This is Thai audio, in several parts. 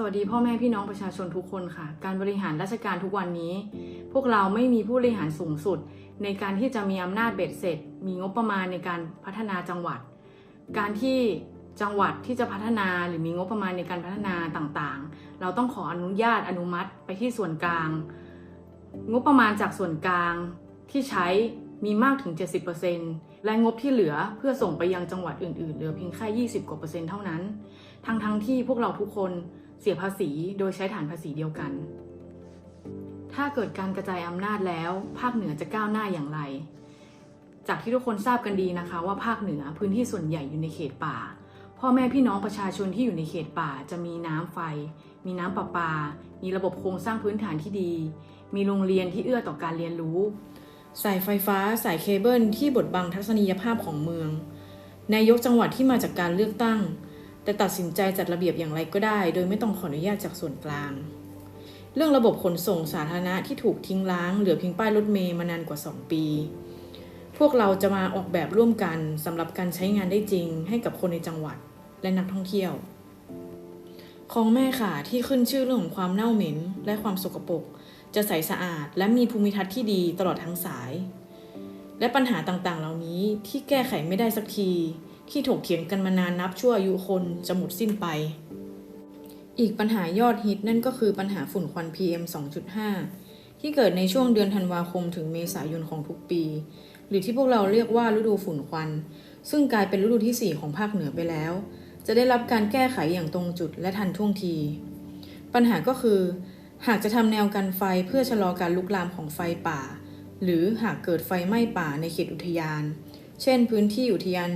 สวัสดีพ่อแม่พี่น้องประชาชนทุกคนค่ะ การบริหารราชการทุกวันนี้ พวกเราไม่มีผู้บริหารสูงสุด ในการที่จะมีอำนาจเบ็ดเสร็จ มีงบประมาณในการพัฒนาจังหวัด การที่จังหวัดที่จะพัฒนาหรือมีงบประมาณในการพัฒนาต่างๆ เราต้องขออนุญาตอนุมัติไปที่ส่วนกลาง งบประมาณจากส่วนกลางที่ใช้มีมากถึง 70%และงบที่เหลือเพื่อส่งไปยังจังหวัดอื่นๆเหลือเพียงแค่ 20กว่าเปอร์เซ็นต์เท่านั้น ทั้งๆทที่พวกเราทุกคน เสียภาษีโดยใช้ฐานภาษีเดียวกัน ถ้าเกิดการกระจายอำนาจแล้ว ภาคเหนือจะก้าวหน้าอย่างไร จากที่ทุกคนทราบกันดีนะคะ ว่าภาคเหนือพื้นที่ส่วนใหญ่อยู่ในเขตป่า พ่อแม่พี่น้องประชาชนที่อยู่ในเขตป่า จะมีน้ำไฟ มีน้ำประปา มีระบบโครงสร้างพื้นฐานที่ดี มีโรงเรียนที่เอื้อต่อการเรียนรู้ สายไฟฟ้า สายเคเบิลที่บดบังทัศนียภาพของเมือง นายกจังหวัดที่มาจากการเลือกตั้ง แต่ตัดสินใจจัดระเบียบอย่างไรก็ได้ โดยไม่ต้องขออนุญาตจากส่วนกลาง เรื่องระบบขนส่งสาธารณะที่ถูกทิ้งร้างเหลือเพียงป้ายรถเมย์มานานกว่า 2 ปี พวกเราจะมาออกแบบร่วมกันสำหรับการใช้งานได้จริง ให้กับคนในจังหวัดและนักท่องเที่ยวคลองแม่ค่ะที่ขึ้นชื่อเรื่องของความเน่าเหม็นและความสกปรกจะใสสะอาด และมีภูมิทัศน์ที่ดีตลอดทั้งสาย และปัญหาต่างๆ เหล่านี้ที่แก้ไขไม่ได้สักที ที่ถกเถียงกันมานานนับชั่วอายุคนจะหมดสิ้นไป อีกปัญหายอดฮิตนั่นก็คือปัญหาฝุ่นควัน PM 2.5 ที่เกิดในช่วงเดือนธันวาคมถึงเมษายนของทุกปี หรือที่พวกเราเรียกว่าฤดูฝุ่นควัน ซึ่งกลายเป็นฤดูที่ 4 ของภาคเหนือไปแล้ว จะได้รับการแก้ไขอย่างตรงจุดและทันท่วงที ปัญหาก็คือ หากจะทำแนวกันไฟเพื่อชะลอการลุกลามของไฟป่า หรือหากเกิดไฟไหม้ป่าในเขตอุทยาน เช่น พื้นที่อุทยาน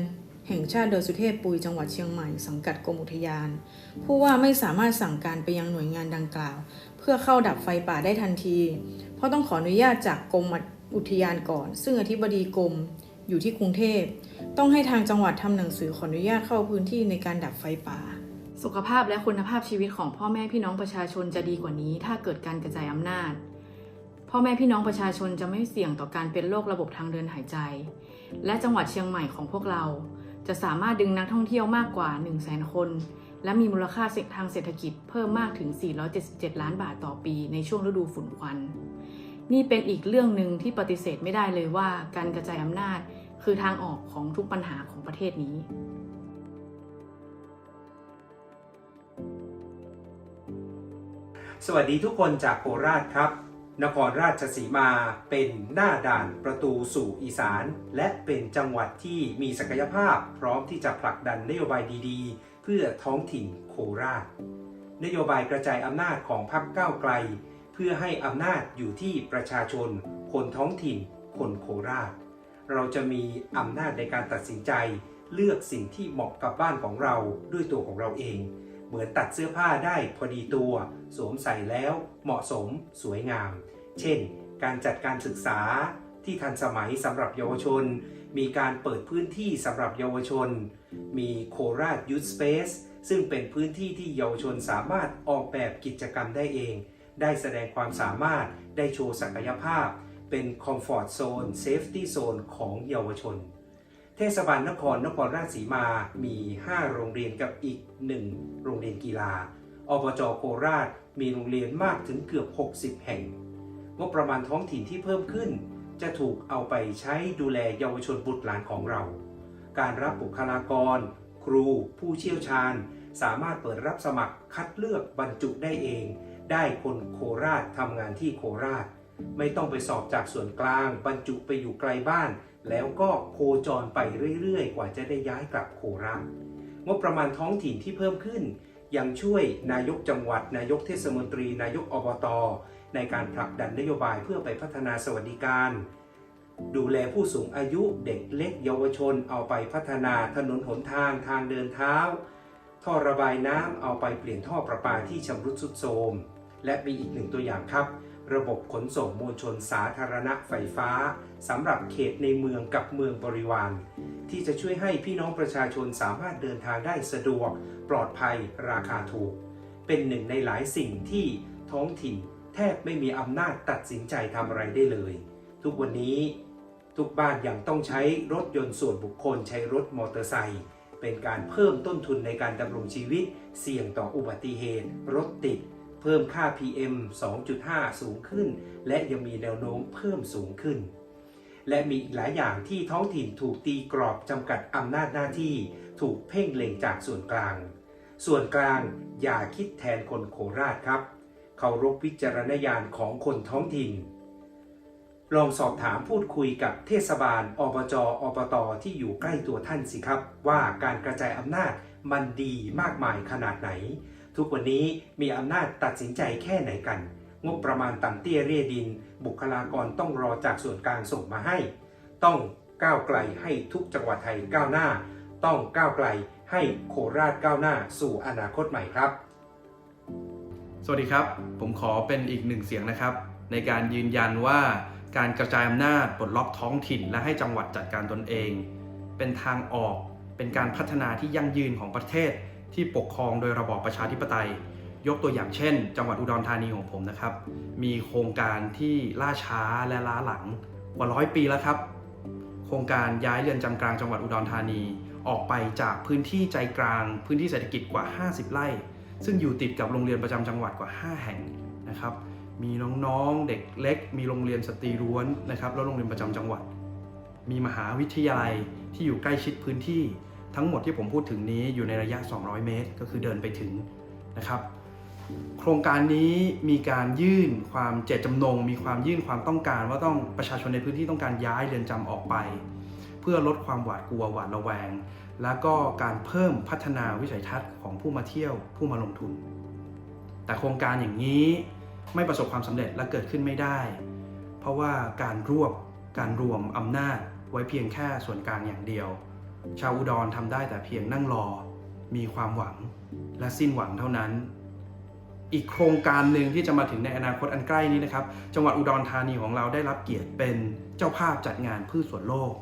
แห่งชาติดอยสุเทพปุยจังหวัดเชียงใหม่สังกัดกรมอุทยาน ผู้ว่าไม่สามารถสั่งการไปยังหน่วยงานดังกล่าว เพื่อเข้าดับไฟป่าได้ทันที เพราะต้องขออนุญาตจากกรมอุทยานก่อน ซึ่งอธิบดีกรมอยู่ที่กรุงเทพ ต้องให้ทางจังหวัดทำหนังสือขออนุญาตเข้าพื้นที่ในการดับไฟป่า สุขภาพและคุณภาพชีวิตของพ่อแม่พี่น้องประชาชนจะดีกว่านี้ ถ้าเกิดการกระจายอำนาจพ่อแม่พี่น้องประชาชนจะไม่เสี่ยงต่อการเป็นโรคระบบทางเดินหายใจ และจังหวัดเชียงใหม่ของพวกเรา จะสามารถดึงนักท่องเที่ยวมากกว่า 1 0 0 0 0แสนคน และมีมูลค่าทางเศรษฐกิจเพิ่มมากถึง 477 ล้านบาทต่อปีในช่วงฤดูฝุ่นควัน นี่เป็นอีกเรื่องหนึ่งที่ปฏิเสธไม่ได้เลยว่า การกระจายอำนาจคือทางออกของทุกปัญหาของประเทศนี้สวัสดีทุกคนจากโคราชครับ นครราชสีมาเป็นหน้าด่านประตูสู่อีสาน และเป็นจังหวัดที่มีศักยภาพพร้อมที่จะผลักดันนโยบายดีๆ เพื่อท้องถิ่นโคราช นโยบายกระจายอำนาจของพรรคก้าวไกล เพื่อให้อำนาจอยู่ที่ประชาชน คนท้องถิ่น คนโคราช เราจะมีอำนาจในการตัดสินใจ เลือกสิ่งที่เหมาะกับบ้านของเราด้วยตัวของเราเอง เหมือนตัดเสื้อผ้าได้พอดีตัว สวมใส่แล้วเหมาะสมสวยงาม เช่น การจัดการศึกษาที่ทันสมัยสำหรับเยาวชน มีการเปิดพื้นที่สำหรับเยาวชน มีโคราชยู t สเปซซึ่งเป็นพื้นที่ที่เยาวชนสามารถออกแบบกิจกรรมได้เอง ได้แสดงความสามารถได้โชว์ศักยภาพ เป็นคอมฟอร์ z โซนเซฟตี้โซนของเยาวชน เทศบาลนครนครราชสีมามี 5 โรงเรียนกับอีก 1 โรงเรียนกีฬา อบจโคราชมีโรงเรียนมากถึงเกือบ 60 แห่ง งบประมาณท้องถิ่นที่เพิ่มขึ้น จะถูกเอาไปใช้ดูแลเยาวชนบุตรหลานของเรา การรับบุคลากร ครู ผู้เชี่ยวชาญ สามารถเปิดรับสมัครคัดเลือกบรรจุได้เอง ได้คนโคราชทำงานที่โคราช ไม่ต้องไปสอบจากส่วนกลาง บรรจุไปอยู่ไกลบ้าน แล้วก็โคจรไปเรื่อยๆ กว่าจะได้ย้ายกลับโคราชงบประมาณท้องถิ่นที่เพิ่มขึ้น ยังช่วยนายกจังหวัด นายกเทศมนตรี นายกอบต ในการผลักดันนโยบายเพื่อไปพัฒนาสวัสดิการ ดูแลผู้สูงอายุเด็กเล็กเยาวชน เอาไปพัฒนาถนนหนทางทางเดินเท้า ท่อระบายน้ำเอาไปเปลี่ยนท่อประปาที่ชำรุดทรุดโทรมและมีอีกหนึ่งตัวอย่างครับ ระบบขนส่งมวลชนสาธารณะไฟฟ้าสำหรับเขตในเมืองกับเมืองบริวาร ที่จะช่วยให้พี่น้องประชาชนสามารถเดินทางได้สะดวก ปลอดภัยราคาถูก เป็นหนึ่งในหลายสิ่งที่ท้องถิ่นแทบไม่มีอำนาจตัดสินใจทำอะไรได้เลย ทุกวันนี้ ทุกบ้านยังต้องใช้รถยนต์ส่วนบุคคลใช้รถมอเตอร์ไซค์เป็นการเพิ่มต้นทุนในการดำรงชีวิต เสี่ยงต่ออุบัติเหตุ รถติด เพิ่มค่า PM 2.5 สูงขึ้น และยังมีแนวโน้มเพิ่มสูงขึ้น และมีอีกหลายอย่างที่ท้องถิ่นถูกตีกรอบจำกัดอำนาจหน้าที่ ถูกเพ่งเล็งจากส่วนกลาง ส่วนกลางอย่าคิดแทนคนโคราชครับ เคารพวิจารณญาณของคนท้องถิ่น ลองสอบถามพูดคุยกับเทศบาล อบจ อบต ที่อยู่ใกล้ตัวท่านสิครับ ว่าการกระจายอำนาจมันดีมากมายขนาดไหน ทุกวันนี้มีอำนาจตัดสินใจแค่ไหนกัน งบประมาณต่ำเตี้ยเรียดิน บุคลากรต้องรอจากส่วนกลางส่งมาให้ ต้องก้าวไกลให้ทุกจังหวัดไทยก้าวหน้า ต้องก้าวไกลให้โคราชก้าวหน้าสู่อนาคตใหม่ครับ สวัสดีครับ ผมขอเป็นอีกหนึ่งเสียงนะครับ ในการยืนยันว่าการกระจายอำนาจปลดล็อกท้องถิ่น และให้จังหวัดจัดการตนเอง เป็นทางออกเป็นการพัฒนาที่ยั่งยืนของประเทศ ที่ปกครองโดยระบอบประชาธิปไตย ยกตัวอย่างเช่น จังหวัดอุดรธานีของผมนะครับ มีโครงการที่ล่าช้าและล้าหลังกว่าร้อยปีแล้วครับ โครงการย้ายเรือนจำกลางจังหวัดอุดรธานี ออกไปจากพื้นที่ใจกลาง พื้นที่เศรษฐกิจกว่า 50 ไร่ ซึ่งอยู่ติดกับโรงเรียนประจำจังหวัดกว่า 5 แห่งนะครับมีน้องๆ เด็กเล็ก มีโรงเรียนสตรีล้วนนะครับ แล้วโรงเรียนประจำจังหวัด มีมหาวิทยาลัยที่อยู่ใกล้ชิดพื้นที่ ทั้งหมดที่ผมพูดถึงนี้อยู่ในระยะ 200 เมตร ก็คือเดินไปถึงนะครับ โครงการนี้มีการยื่นความเจตจำนง มีความยื่นความต้องการว่าต้องประชาชนในพื้นที่ต้องการย้ายเรือนจำออกไป เพื่อลดความหวาดกลัวหวาดระแวง แล้วก็การเพิ่มพัฒนาวิสัยทัศน์ของผู้มาเที่ยวผู้มาลงทุน แต่โครงการอย่างนี้ไม่ประสบความสำเร็จและเกิดขึ้นไม่ได้ เพราะว่าการรวบการรวมอำนาจไว้เพียงแค่ส่วนกลางอย่างเดียว ชาวอุดรทำได้แต่เพียงนั่งรอ มีความหวังและสิ้นหวังเท่านั้น อีกโครงการหนึ่งที่จะมาถึงในอนาคตอันใกล้นี้นะครับ จังหวัดอุดรธานีของเราได้รับเกียรติเป็นเจ้าภาพจัดงานพืชสวนโลก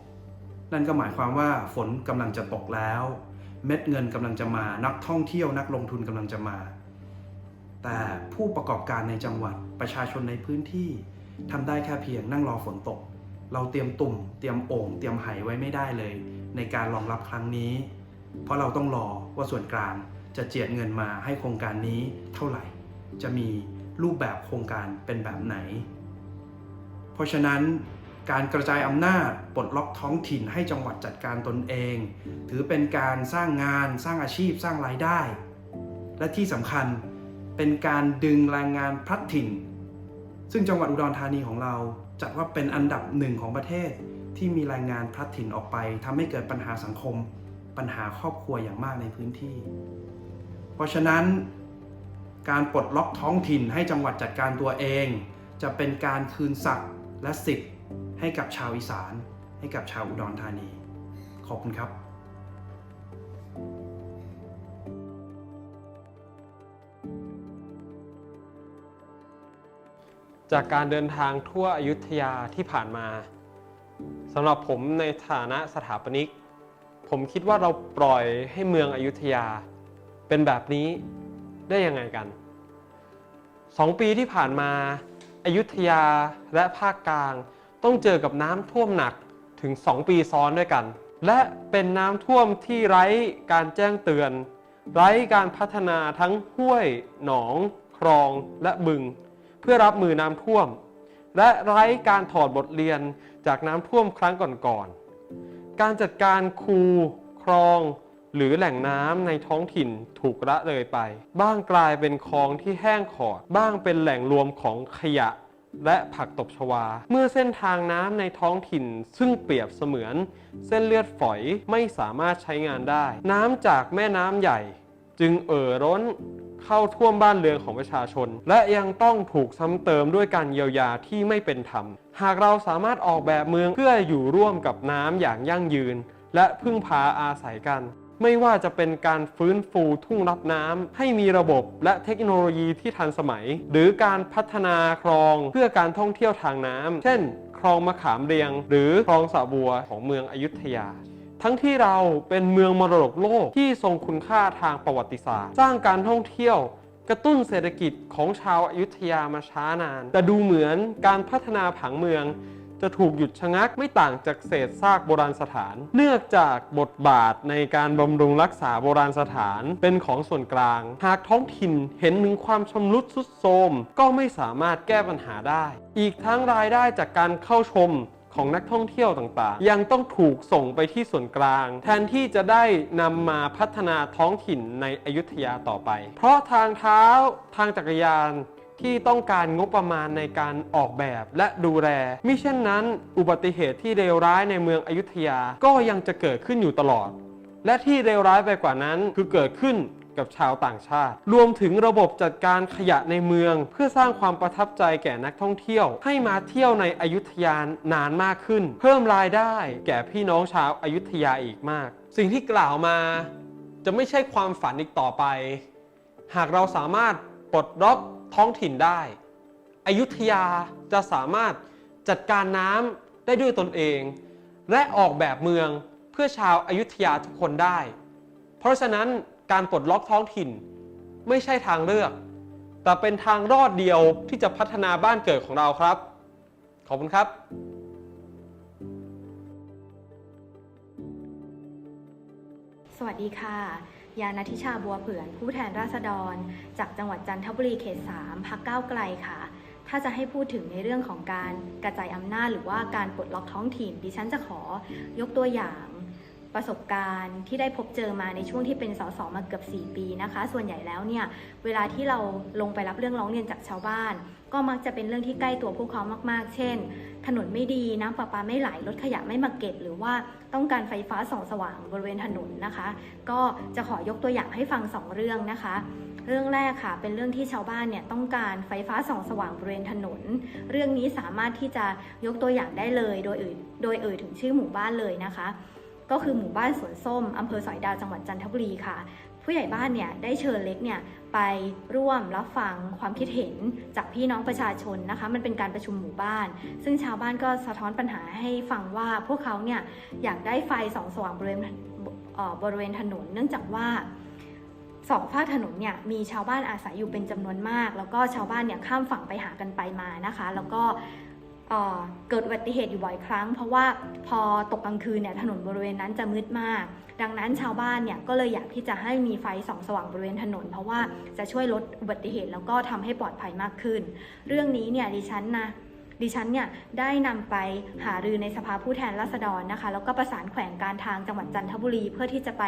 นั่นก็หมายความว่าฝนกำลังจะตกแล้ว เม็ดเงินกำลังจะมานักท่องเที่ยวนักลงทุนกำลังจะมา แต่ผู้ประกอบการในจังหวัดประชาชนในพื้นที่ทำได้แค่เพียงนั่งรอฝนตก เราเตรียมตุ่ม เตรียมโอ่งเตรียมไหไว้ไม่ได้เลย ในการรองรับครั้งนี้ เพราะเราต้องรอว่าส่วนกลางจะเจียดเงินมาให้โครงการนี้เท่าไหร่ จะมีรูปแบบโครงการเป็นแบบไหน เพราะฉะนั้นการกระจายอำนาจปลดล็อกท้องถิ่นให้จังหวัดจัดการตนเอง ถือเป็นการสร้างงานสร้างอาชีพสร้างรายได้ และที่สำคัญเป็นการดึงแรงงานพลัดถิ่น ซึ่งจังหวัดอุดรธานีของเราจัดว่าเป็นอันดับหนึ่งของประเทศ ที่มีแรงงานพลัดถิ่นออกไปทำให้เกิดปัญหาสังคม ปัญหาครอบครัวอย่างมากในพื้นที่ เพราะฉะนั้น การปลดล็อกท้องถิ่นให้จังหวัดจัดการตัวเอง จะเป็นการคืนศักดิ์และสิทธิ์ให้กับชาวอีสาน ให้กับชาวอุดรธานี ขอบคุณครับจากการเดินทางทั่วอยุธยาที่ผ่านมา สำหรับผมในฐานะสถาปนิก ผมคิดว่าเราปล่อยให้เมืองอยุธยา เป็นแบบนี้ได้ยังไงกันสองปีที่ผ่านมาอายุทยาและภาคกลาง ต้องเจอกับน้ำท่วมหนักถึง 2 ปีซ้อนด้วยกัน และเป็นน้ำท่วมที่ไร้การแจ้งเตือน ไร้การพัฒนาทั้งห้วย หนอง คลองและบึง เพื่อรับมือน้ำท่วม และไร้การถอดบทเรียนจากน้ำท่วมครั้งก่อนๆ การจัดการคูคลอง หรือแหล่งน้ำในท้องถิ่นถูกละเลยไป บ้างกลายเป็นคลองที่แห้งขอด บ้างเป็นแหล่งรวมของขยะและผักตบชวา เมื่อเส้นทางน้ำในท้องถิ่น ซึ่งเปรียบเสมือน เส้นเลือดฝอยไม่สามารถใช้งานได้ น้ำจากแม่น้ำใหญ่ จึงเอ่อร้น เข้าท่วมบ้านเรือนของประชาชน และยังต้องถูกซ้ำเติมด้วยการเยียวยาที่ไม่เป็นธรรม หากเราสามารถออกแบบเมืองเพื่ออยู่ร่วมกับน้ำอย่างยั่งยืน และพึ่งพาอาศัยกัน ไม่ว่าจะเป็นการฟื้นฟูทุ่งรับน้ำให้มีระบบและเทคโนโลยีที่ทันสมัย หรือการพัฒนาคลองเพื่อการท่องเที่ยวทางน้ำเช่น คลองมะขามเรียง หรือคลองสะบัวของเมืองอยุธยา ทั้งที่เราเป็นเมืองมรดกโลกที่ทรงคุณค่าทางประวัติศาสตร์ สร้างการท่องเที่ยวกระตุ้นเศรษฐกิจของชาวอายุทยามาช้านาน แต่ดูเหมือนการพัฒนาผังเมือง จะถูกหยุดชะงักไม่ต่างจากเศษซากโบราณสถาน เนื่องจากบทบาทในการบำรุงรักษาโบราณสถานเป็นของส่วนกลาง หากท้องถิ่นเห็นถึงความชำรุดทรุดโทรมก็ไม่สามารถแก้ปัญหาได้ อีกทั้งรายได้จากการเข้าชม ของนักท่องเที่ยวต่างๆ ยังต้องถูกส่งไปที่ส่วนกลาง แทนที่จะได้นำมาพัฒนาท้องถิ่นในอยุธยาต่อไป เพราะทางเท้าทางจักรยานที่ต้องการงบประมาณในการออกแบบและดูแลมิเช่นนั้น อุบัติเหตุที่เลวร้ายในเมืองอยุธยาก็ยังจะเกิดขึ้นอยู่ตลอด และที่เลวร้ายไปกว่านั้นคือเกิดขึ้น กับชาวต่างชาติ รวมถึงระบบจัดการขยะในเมือง เพื่อสร้างความประทับใจแก่นักท่องเที่ยว ให้มาเที่ยวในอยุธยานานมากขึ้น เพิ่มรายได้แก่พี่น้องชาวอายุธยาอีกมาก สิ่งที่กล่าวมาจะไม่ใช่ความฝันอีกต่อไป หากเราสามารถปลดล็อกท้องถิ่นได้ อยุธยาจะสามารถจัดการน้ำได้ด้วยตนเอง และออกแบบเมืองเพื่อชาวอายุทยาทุกคนได้ เพราะฉะนั้น การปลดล็อกท้องถิ่น ไม่ใช่ทางเลือก แต่เป็นทางรอดเดียวที่จะพัฒนาบ้านเกิดของเราครับ ขอบคุณครับสวัสดีค่ะ ยานาทิชาบัวเผื่อน ผู้แทนราษฎร จากจังหวัดจันทบุรีเขต 3พักก้าวไกลค่ะ ถ้าจะให้พูดถึงในเรื่องของการกระจายอำนาจหรือว่าการปลดล็อกท้องถิ่น ดิฉันจะขอยกตัวอย่าง ประสบการณ์ที่ได้พบเจอมาในช่วงที่เป็นสสมาเกือบ 4 ปีนะคะ ส่วนใหญ่แล้วเนี่ยเวลาที่เราลงไปรับเรื่องร้องเรียนจากชาวบ้าน ก็มักจะเป็นเรื่องที่ใกล้ตัวพวกเขามากๆ เช่น ถนนไม่ดีน้ำประปาไม่ไหลรถขยะไม่มาเก็บ หรือว่าต้องการไฟฟ้าส่องสว่างบริเวณถนนนะคะ ก็จะขอยกตัวอย่างให้ฟัง 2 เรื่องนะคะ เรื่องแรกค่ะ เป็นเรื่องที่ชาวบ้านเนี่ยต้องการไฟฟ้าส่องสว่างบริเวณถนน เรื่องนี้สามารถที่จะยกตัวอย่างได้เลย โดยเอ่ยโดยเอ่ยถึงชื่อหมู่บ้านเลยนะคะ ก็คือหมู่บ้านสวนส้มอำเภอสอยดาวจังหวัดจันทบุรีค่ะ ผู้ใหญ่บ้านเนี่ยได้เชิญเล็กเนี่ยไปร่วมรับฟังความคิดเห็นจากพี่น้องประชาชนนะคะ มันเป็นการประชุมหมู่บ้าน ซึ่งชาวบ้านก็สะท้อนปัญหาให้ฟังว่าพวกเขาเนี่ยอยากได้ไฟสองสว่างบริเวณบริเวณถนน เนื่องจากว่าสองฝากถนนเนี่ยมีชาวบ้านอาศัยอยู่เป็นจำนวนมาก แล้วก็ชาวบ้านเนี่ยข้ามฝั่งไปหากันไปมานะคะ แล้วก็ เกิดอุบัติเหตุอยู่บ่อยครั้ง เพราะว่าพอตกกลางคืนเนี่ยถนนบริเวณนั้นจะมืดมาก ดังนั้นชาวบ้านเนี่ยก็เลยอยากที่จะให้มีไฟส่องสว่างบริเวณถนน เพราะว่าจะช่วยลดอุบัติเหตุแล้วก็ทำให้ปลอดภัยมากขึ้น เรื่องนี้เนี่ยดิฉันนะดิฉันเนี่ยได้นำไปหารือในสภาผู้แทนราษฎรนะคะ แล้วก็ประสานแขวงการทางจังหวัดจันทบุรี เพื่อที่จะไป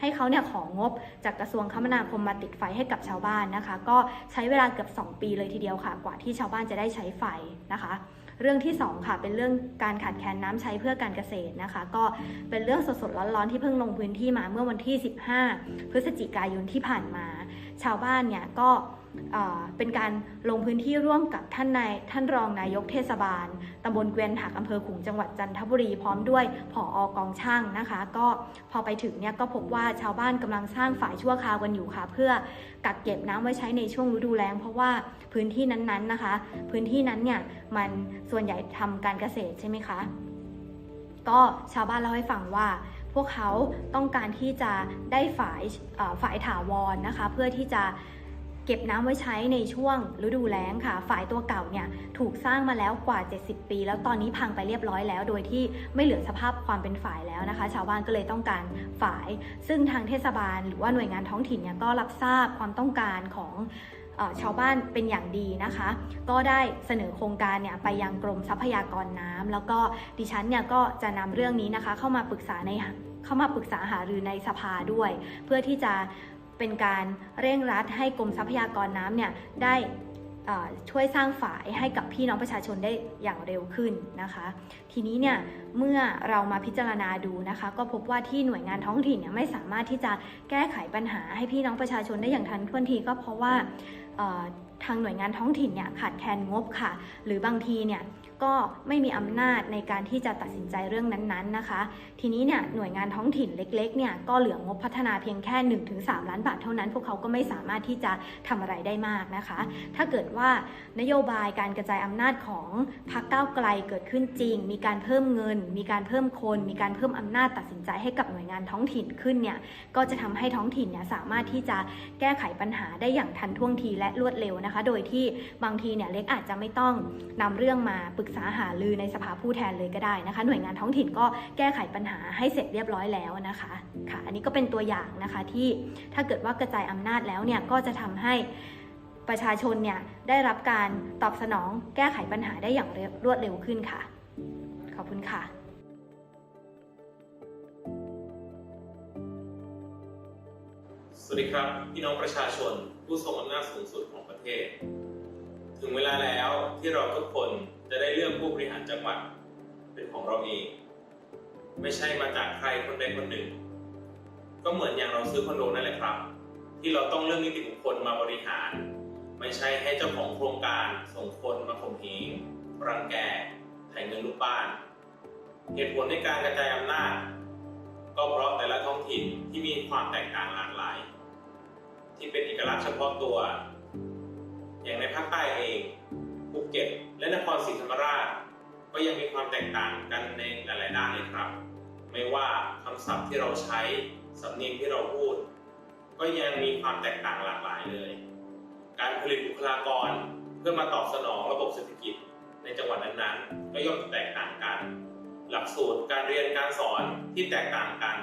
ให้เขาเนี่ยของงบจากกระทรวงคมนาคมมาติดไฟให้กับชาวบ้านนะคะ ก็ใช้เวลาเกือบ 2 ปีเลยทีเดียวค่ะ กว่าที่ชาวบ้านจะได้ใช้ไฟนะคะ เรื่องที่ 2 ค่ะเป็นเรื่องการขาดแคลนน้ำใช้เพื่อการเกษตรนะคะ ก็เป็นเรื่องสดๆร้อนๆที่เพิ่งลงพื้นที่มาเมื่อวันที่ 15 พฤศจิกายนที่ผ่านมา ชาวบ้านเนี่ยก็ เป็นการลงพื้นที่ร่วมกับท่านนายท่านรองนายกเทศบาลตำบลเกวียนหักอำเภอขุงจังหวัดจันทบุรีพร้อมด้วยผออกองช่างนะคะ ก็พอไปถึงเนี่ยก็พบว่าชาวบ้านกำลังสร้างฝายชั่วคราวกันอยู่ค่ะ เพื่อกักเก็บน้ำไว้ใช้ในช่วงฤดูแล้งเพราะว่าพื้นที่นั้นๆนะคะ พื้นที่นั้นเนี่ยมันส่วนใหญ่ทำการเกษตรใช่ไหมคะก็ชาวบ้านเล่าให้ฟังว่าพวกเขาต้องการที่จะได้ฝายเอ่อฝายถาวรนะคะ เพื่อที่จะ เก็บน้ำไว้ใช้ในช่วงฤดูแล้งค่ะ ฝายตัวเก่าเนี่ยถูกสร้างมาแล้วกว่า 70 ปี แล้วตอนนี้พังไปเรียบร้อยแล้ว โดยที่ไม่เหลือสภาพความเป็นฝายแล้วนะคะ ชาวบ้านก็เลยต้องการฝาย ซึ่งทางเทศบาล หรือว่าหน่วยงานท้องถิ่นเนี่ยก็รับทราบความต้องการของชาวบ้านเป็นอย่างดีนะคะ ก็ได้เสนอโครงการเนี่ยไปยังกรมทรัพยากรน้ำแล้วก็ดิฉันเนี่ยก็จะนำเรื่องนี้นะคะ เข้ามาปรึกษาในเข้ามาปรึกษาหารือในสภาด้วย เพื่อที่จะ เป็นการเร่งรัดให้กรมทรัพยากรน้ำเนี่ยได้ช่วยสร้างฝายให้กับพี่น้องประชาชนได้อย่างเร็วขึ้นนะคะ ทีนี้เนี่ยเมื่อเรามาพิจารณาดูนะคะ ก็พบว่าที่หน่วยงานท้องถิ่นเนี่ยไม่สามารถที่จะแก้ไขปัญหาให้พี่น้องประชาชนได้อย่างทันท่วงทีก็เพราะว่าทางหน่วยงานท้องถิ่นเนี่ยขาดแคลนงบค่ะ หรือบางทีเนี่ย ก็ไม่มีอำนาจในการที่จะตัดสินใจเรื่องนั้นๆนะคะ ทีนี้เนี่ยหน่วยงานท้องถิ่นเล็กๆเนี่ยก็เหลืองบพัฒนาเพียงแค่ 1-3 ล้านบาทเท่านั้น พวกเขาก็ไม่สามารถที่จะทำอะไรได้มากนะคะ ถ้าเกิดว่านโยบายการกระจายอำนาจของพรรคก้าวไกลเกิดขึ้นจริง มีการเพิ่มเงิน มีการเพิ่มคน มีการเพิ่มอำนาจตัดสินใจให้กับหน่วยงานท้องถิ่นขึ้นเนี่ยก็จะทำให้ท้องถิ่นเนี่ยสามารถที่จะแก้ไขปัญหาได้อย่างทันท่วงทีและรวดเร็วนะคะ โดยที่บางทีเนี่ยเล็กอาจจะไม่ต้องนำเรื่องมาปรึกรึกษาหารือในสภาผู้แทนเลยก็ได้นะคะ หน่วยงานท้องถิ่นก็แก้ไขปัญหาให้เสร็จเรียบร้อยแล้วนะคะค่ะ อันนี้ก็เป็นตัวอย่างนะคะที่ถ้าเกิดว่ากระจายอำนาจแล้วเนี่ยก็จะทำให้ประชาชนเนี่ยได้รับการตอบสนองแก้ไขปัญหาได้อย่างรวดเร็วขึ้นค่ะ ขอบคุณค่ะสวัสดีครับ พี่น้องประชาชนผู้ทรงอำนาจสูงสุดของประเทศ ถึงเวลาแล้วที่เราทุกคนจะได้เลือกผู้บริหารจังหวัดเป็นของเราเอง ไม่ใช่มาจากใครคนใดคนหนึ่ง ก็เหมือนอย่างเราซื้อคอนโดนั่นแหละครับ ที่เราต้องเลือกนิติบุคคลมาบริหาร ไม่ใช่ให้เจ้าของโครงการส่งคนมาข่มเหงรังแกถ่ายเงินลูกบ้าน เหตุผลในการกระจายอำนาจ ก็เพราะแต่ละท้องถิ่นที่มีความแตกต่างหลากหลาย ที่เป็นเอกลักษณ์เฉพาะตัว อย่างในภาคใต้เองภูเก็ตและนครศรีธรรมราช ก็ยังมีความแตกต่างกันในหลาย ๆ ด้านเลยครับ ไม่ว่าคำศัพท์ที่เราใช้สำเนียงที่เราพูด ก็ยังมีความแตกต่างหลากหลายเลย การผลิตบุคลากรเพื่อมาตอบสนองระบบเศรษฐกิจในจังหวัดนั้นๆ ก็ย่อมแตกต่างกัน หลักสูตรการเรียนการสอนที่แตกต่างกัน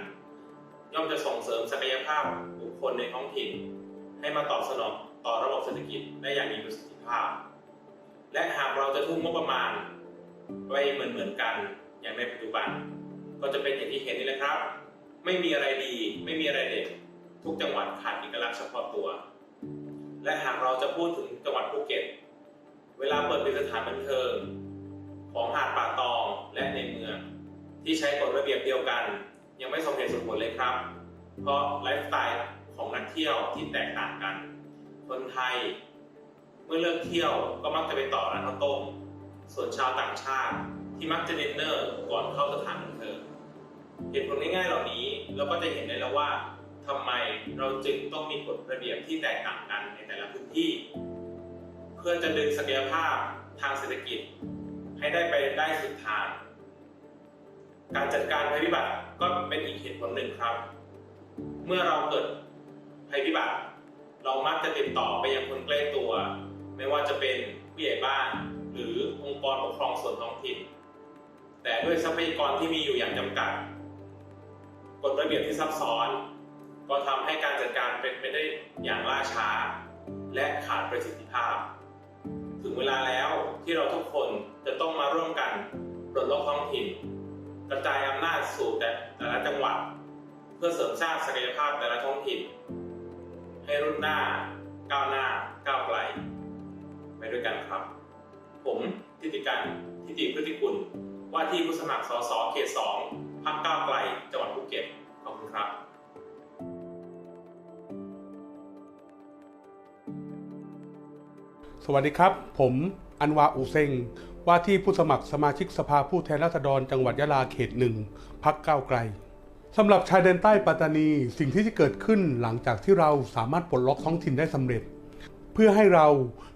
ย่อมจะส่งเสริมศักยภาพบุคคลในท้องถิ่น ให้มาตอบสนอง ต่อระบบเศรษฐกิจได้อย่างมีประสิทธิภาพ และหากเราจะทุ่มงบประมาณไว้เหมือนเหมือนๆกันอย่างในปัจจุบัน ก็จะเป็นอย่างที่เห็นนี่แหละครับ ไม่มีอะไรดี ไม่มีอะไรเด็ดทุกจังหวัดขาดเอกลักษณ์เฉพาะตัว และหากเราจะพูดถึงจังหวัดภูเก็ต เวลาเปิดเป็นสถานบันเทิงของหาดป่าตองและในเมือง ที่ใช้กฎระเบียบเดียวกัน ยังไม่สมเหตุสมผลเลยครับ เพราะไลฟ์สไตล์ของนักเที่ยวที่แตกต่างกัน คนไทย เมื่อเลิกเที่ยวก็มักจะไปต่อร้านข้าวต้มส่วนชาวต่างชาติที่มักจะดินเนอร์ก่อนเข้าสถานบันเทิงเหตุผลง่ายๆเหล่านี้เราก็จะเห็นได้แล้วว่าทำไมเราจึงต้องมีกฎระเบียบที่แตกต่างกันในแต่ละพื้นที่ เพื่อจะดึงศักยภาพทางเศรษฐกิจ ให้ได้ไปได้สุดทาง การจัดการภัยพิบัติก็เป็นอีกเหตุผลหนึ่งครับ เมื่อเราเกิดภัยพิบัติ เรามักจะติดต่อไปยังคนใกล้ตัว ไม่ว่าจะเป็นผู้ใหญ่บ้าน หรือองค์กรปกครองส่วนท้องถิ่น แต่ด้วยทรัพยากรที่มีอยู่อย่างจำกัดกฎระเบียบที่ซับซ้อน ก็ทำให้การจัดการเป็นไปได้อย่างล่าช้า และขาดประสิทธิภาพ ถึงเวลาแล้วที่เราทุกคนจะต้องมาร่วมกันปลดล็อกท้องถิ่น กระจายอำนาจสู่แต่แต่ละจังหวัด เพื่อเสริมสร้างศักยภาพแต่ละท้องถิ่น ให้รุ่นหน้า ก้าวหน้า ก้าวไกล ไปด้วยกันครับ ผมทิติการทิติพฤติกุล ว่าที่ผู้สมัครสสเขตสองพรรคก้าวไกล จังหวัดภูเก็ต ขอบคุณครับสวัสดีครับ ผมอันวาอูเซงว่าที่ผู้สมัครสมาชิกสภาผู้แทนราษฎรจังหวัดยะลาเขตหนึ่งพักก้าวไกล สำหรับชายแดนใต้ปัตตานีสิ่งที่จะเกิดขึ้นหลังจากที่เราสามารถปลดล็อกท้องถิ่นได้สำเร็จ เพื่อให้เรา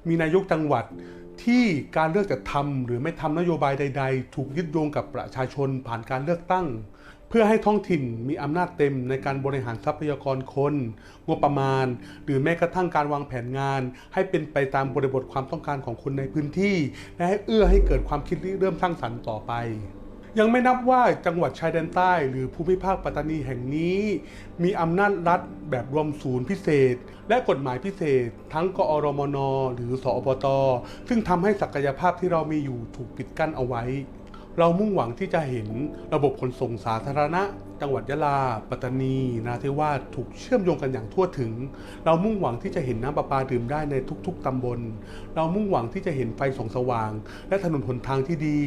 มีนายกจังหวัดที่การเลือกจะทำหรือไม่ทำนโยบายใด ๆ ถูกยึดโยงกับประชาชนผ่านการเลือกตั้ง เพื่อให้ท้องถิ่นมีอำนาจเต็มในการบริหารทรัพยากรคน งบประมาณ หรือแม้กระทั่งการวางแผนงาน ให้เป็นไปตามบริบทความต้องการของคนในพื้นที่ และให้เอื้อให้เกิดความคิดริเริ่มสร้างสรรค์ต่อไป ยังไม่นับว่าจังหวัดชายแดนใต้ หรือภูมิภาคปัตตานีแห่งนี้ มีอำนาจรัฐแบบรวมศูนย์พิเศษ และกฎหมายพิเศษ ทั้งกอรมน หรือสอบตซึ่งทำให้ศักยภาพที่เรามีอยู่ถูกปิดกั้นเอาไว้ เรามุ่งหวังที่จะเห็นระบบขนส่งสาธารณะ จังหวัดยะลา ปัตตานีนาเทวาสถูกเชื่อมโยงกันอย่างทั่วถึง เรามุ่งหวังที่จะเห็นน้ำประปาดื่มได้ในทุก ๆตำบล เรามุ่งหวังที่จะเห็นไฟส่องสว่าง และถนนหนทางที่ดี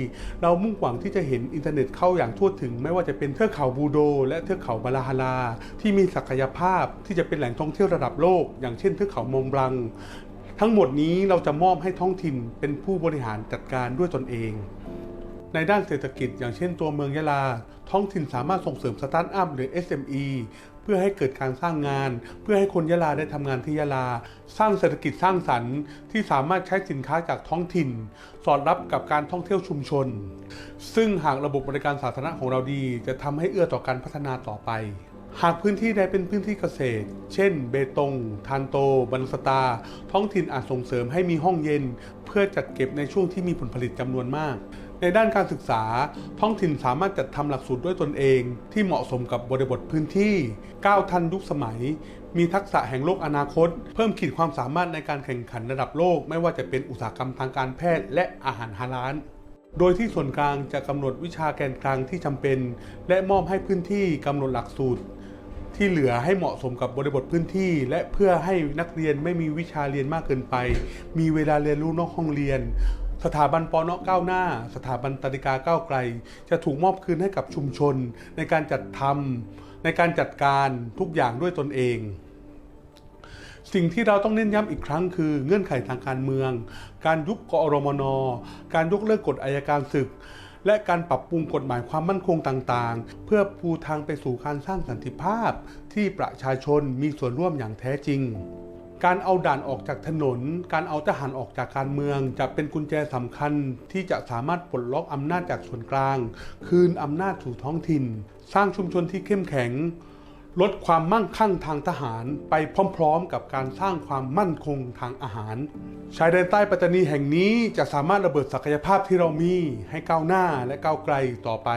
เรามุ่งหวังที่จะเห็นอินเทอร์เน็ตเข้าอย่างทั่วถึง ไม่ว่าจะเป็นเทือกเขาบูโด และเทือกเขาบาลาฮารา ที่มีศักยภาพที่จะเป็นแหล่งท่องเที่ยวระดับโลก อย่างเช่นเทือกเขามองบลัง ทั้งหมดนี้เราจะมอบให้ท้องถิ่นเป็นผู้บริหารจัดการด้วยตนเอง ในด้านเศรษฐกิจ อย่างเช่นตัวเมืองยะลา ท้องถิ่นสามารถส่งเสริมสตาร์ทอัพหรือ SME เพื่อให้เกิดการสร้างงาน เพื่อให้คนยะลาได้ทำงานที่ยะลา สร้างเศรษฐกิจสร้างสรรค์ ที่สามารถใช้สินค้าจากท้องถิ่น สอดรับกับการท่องเที่ยวชุมชน ซึ่งหากระบบบริการสาธารณะของเราดี จะทำให้เอื้อต่อการพัฒนาต่อไปหากพื้นที่ใดเป็นพื้นที่เกษตร เช่น เบตง ทานโต บันสตา ท้องถิ่นอาจส่งเสริมให้มีห้องเย็น เพื่อจัดเก็บในช่วงที่มีผลผลิตจำนวนมาก ในด้านการศึกษา ท้องถิ่นสามารถจัดทำหลักสูตรด้วยตนเอง ที่เหมาะสมกับบริบทพื้นที่ ก้าวทันยุคสมัย มีทักษะแห่งโลกอนาคต เพิ่มขีดความสามารถในการแข่งขันระดับโลก ไม่ว่าจะเป็นอุตสาหกรรมทางการแพทย์ และอาหารฮาลาลโดยที่ส่วนกลางจะกำหนดวิชาแกนกลางที่จำเป็น และมอบให้พื้นที่กำหนดหลักสูตร ที่เหลือให้เหมาะสมกับบริบทพื้นที่ และเพื่อให้นักเรียนไม่มีวิชาเรียนมากเกินไป มีเวลาเรียนรู้นอกห้องเรียน สถาบันปอนอก้าวหน้า สถาบันตติกาก้าวไกล จะถูกมอบคืนให้กับชุมชน ในการจัดทำในการจัดการทุกอย่างด้วยตนเอง สิ่งที่เราต้องเน้นย้ำอีกครั้งคือเงื่อนไขทางการเมือง การยุบกอรมน การยกเลิกกฎอายการศึก และการปรับปรุงกฎหมายความมั่นคงต่างๆ เพื่อปูทางไปสู่การสร้างสันติภาพที่ประชาชนมีส่วนร่วมอย่างแท้จริง การเอาด่านออกจากถนน การเอาทหารออกจากการเมือง จะเป็นกุญแจสำคัญที่จะสามารถปลดล็อกอำนาจจากส่วนกลาง คืนอำนาจสู่ท้องถิ่น สร้างชุมชนที่เข้มแข็ง ลดความมั่งคั่งทางทหารไปพร้อมๆ กับการสร้างความมั่นคงทางอาหาร ชายแดนใต้ปัตตานีแห่งนี้จะสามารถระเบิดศักยภาพที่เรามีให้ก้าวหน้าและก้าวไกลต่อไป